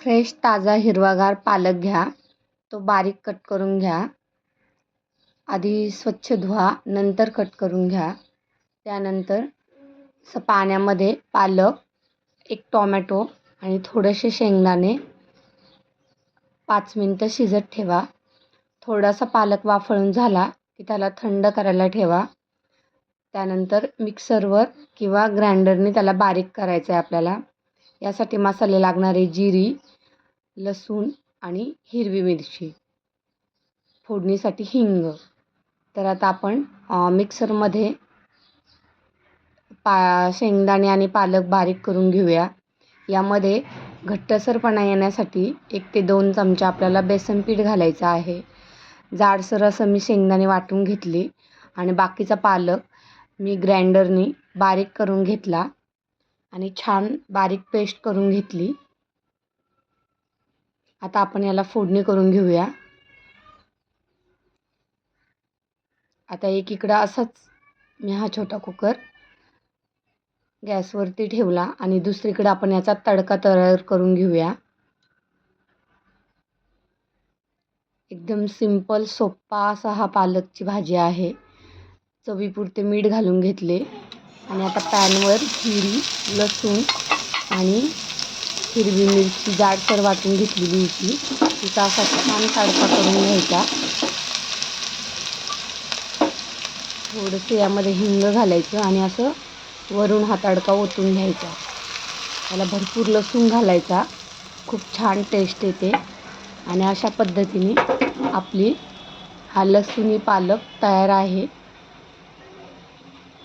Fresh ताजा हिरवागार पालक घ्या. तो बारीक कट करून घ्या. आधी स्वच्छ धुवा नंतर कट करून घ्या. त्यानंतर स पाण्यामध्ये पालक एक टॉमॅटो आणि थोडेसे शेंगदाणे पाच मिनटं शिजत ठेवा. थोडासा पालक वाफळून झाला की त्याला थंड करायला ठेवा. त्यानंतर मिक्सरवर किंवा ग्राइंडरने त्याला बारीक करायचं आहे आपल्याला. यासाठी मसाले लागणारे जिरी लसूण आणि हिरवी मिरची. फोडणीसाठी हिंग. तर आता आपण मिक्सरमध्ये पा शेंगदाणे आणि पालक बारीक करून घेऊया. यामध्ये घट्टसरपणा येण्यासाठी एक ते दोन चमचा आपल्याला बेसन पीठ घालायचं आहे. जाडसर असं मी शेंगदाणे वाटून घेतली. आणि बाकीचा पालक मी ग्राइंडरनी बारीक करून घेतला. आणि छान बारीक पेस्ट करून घेतली. आता आपण याला फोडणी करून घेऊया. आता एक इकडं असंच मी हा छोटा कुकर गॅसवरती ठेवला आणि दुसरीकडे आपण याचा तडका तयार करून घेऊया. एकदम सिंपल सोप्पा असा हा पालकची भाजी आहे. चवीपुरते मीठ घालून घेतले. आणि आता पॅनवर हिरी लसूण आणि हिरवी मिरची जाडसर वाटून घेतलेली होती. तिचा असा छान तडका करून घ्यायचा थोडंसं यामध्ये हिंग घालायचं आणि असं वरून हा तडका ओतून घ्यायचा. त्याला भरपूर लसूण घालायचा. खूप छान टेस्ट येते. आणि अशा पद्धतीने आपली हा लसूणी पालक तयार आहे.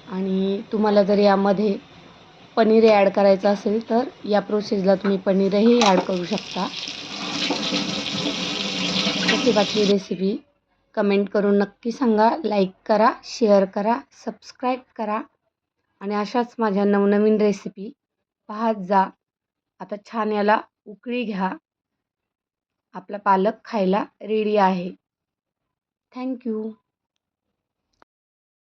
आणि तुम्हाला जर यामध्ये पनीर ॲड करायचं असेल तर या प्रोसेसला तुम्ही पनीरही ॲड करू शकता. कशी वाटली रेसिपी कमेंट करून नक्की सांगा लाईक करा शेअर करा सबस्क्राईब करा. आणि अशाच माझ्या नवनवीन रेसिपी पाहत जा. आता छान याला उकळी घ्या. आपला पालक खायला रेडी आहे. थँक्यू